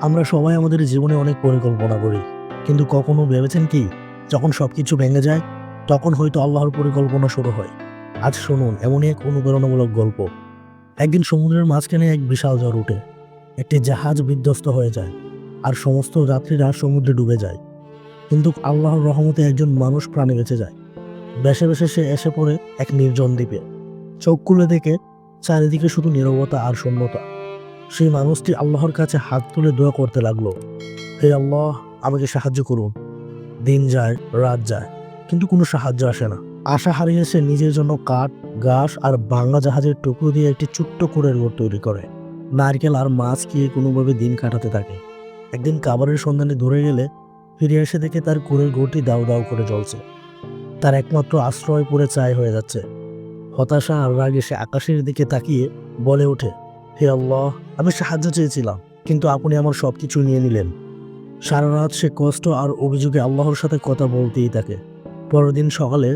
আমরা সবাই আমাদের জীবনে অনেক পরিকল্পনা করি। কিন্তু কখনো ভেবেছেন কি, যখন সব কিছু ভেঙে যায়, তখন হয়তো আল্লাহর পরিকল্পনা শুরু হয়। আজ শুনুন, এমনই এক অনুপ্রেরণামূলক গল্প। একদিন সমুদ্রের মাঝখানে এক বিশাল ঝড় উঠে। একটি জাহাজ বিধ্বস্ত হয়ে যায়, আর সমস্ত যাত্রীরা সমুদ্রে ডুবে যায়। কিন্তু আল্লাহর রহমতে একজন মানুষ প্রাণে বেঁচে যায়। বেশে বেশে সে এসে পড়ে এক নির্জন দ্বীপে। চোখ খুলে দেখে, চারিদিকে শুধু নীরবতা আর শূন্যতা। সেই মানুষটি আল্লাহর কাছে হাত তুলে দোয়া করতে লাগল। হে আল্লাহ, আমাকে সাহায্য করুন। দিন যায়, রাত যায়, কিন্তু কোনো সাহায্য আসে না। আশা হারিয়ে সে নিজের জন্য কাঠ, ঘাস আর বাংলা জাহাজের টুকরো দিয়ে একটি ছোট্ট কুড়ের ঘর তৈরি করে। নারকেল আর মাছ খেয়ে কোনোভাবে দিন কাটাতে থাকে। একদিন কাবারের সন্ধানে ধরে গেলে ফিরে এসে দেখে তার কুড়ের ঘরটি দাউ দাউ করে জ্বলছে। তার একমাত্র আশ্রয় পড়ে চায় হয়ে যাচ্ছে। হতাশা আর রাগে সে আকাশের দিকে তাকিয়ে বলে ওঠে, হে আল্লাহ আমি সাহায্য চেয়েছিলাম, কিন্তু আপনি আমার সব কিছু নিয়ে নিলেন। সারা রাত সে কষ্ট আর অভিযোগে আল্লাহর সাথে কথা বলতেই থাকে। পরের দিন সকালে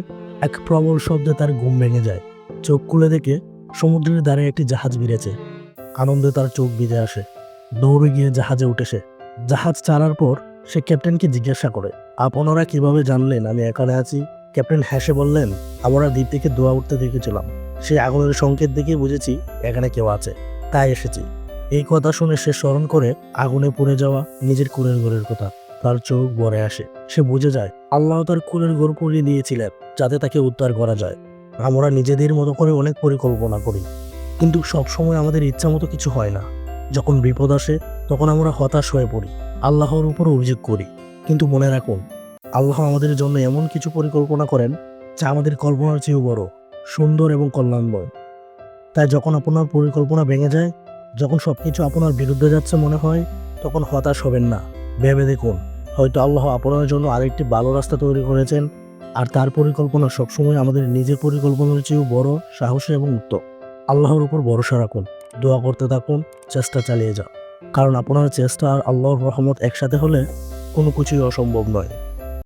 এক প্রবল শব্দে তার ঘুম ভেঙে যায়। চোখ খুলে দেখে সমুদ্রের দ্বারে একটি জাহাজ ভিড়েছে। আনন্দে তার চোখ ভিজে আসে। দৌড়ে গিয়ে জাহাজে উঠেছে জাহাজ চালার পর সে ক্যাপ্টেনকে জিজ্ঞাসা করে, আপনারা কীভাবে জানলেন আমি এখানে আছি? ক্যাপ্টেন হ্যাসে বললেন, আমরা দ্বীপ থেকে দোয়া উঠতে দেখেছিলাম। সেই আগুনের সংকেত দেখে বুঝেছি এখানে কেউ আছে। তাই এসেছি। এই কথা শুনে সে স্মরণ করে আগুনে পুড়ে যাওয়া নিজের কুলের ঘরের কথা। তার চোখ ভরে আসে। সে বুঝে যায়, আল্লাহ তার কুলের ঘর করিয়ে দিয়েছিলেন, যাতে তাকে উদ্ধার করা যায়। আমরা নিজেদের মতো করে অনেক পরিকল্পনা করি, কিন্তু সব সময় আমাদের ইচ্ছা মতো কিছু হয় না। যখন বিপদ আসে, তখন আমরা হতাশ হয়ে পড়ি, আল্লাহর উপর অভিযোগ করি। কিন্তু মনে রাখুন, আল্লাহ আমাদের জন্য এমন কিছু পরিকল্পনা করেন, যা আমাদের কল্পনার চেয়েও বড়, সুন্দর এবং কল্যাণময়। তাই যখন আপনার পরিকল্পনা ভেঙে যায় যখন সব কিছু আপনার বিরুদ্ধে যাচ্ছে মনে হয়, তখন হতাশ হবেন না। ভেবে দেখুন, হয়তো আল্লাহ আপনার জন্য আরেকটি ভালো রাস্তা তৈরি করেছেন, আর তার পরিকল্পনা সবসময় আমাদের নিজের পরিকল্পনার চেয়েও বড়, সাহসী এবং উত্তম। আল্লাহর উপর ভরসা রাখুন, দোয়া করতে থাকুন, চেষ্টা চালিয়ে যান। কারণ আপনার চেষ্টা আর আল্লাহর রহমত একসাথে হলে কোনো কিছুই অসম্ভব নয়।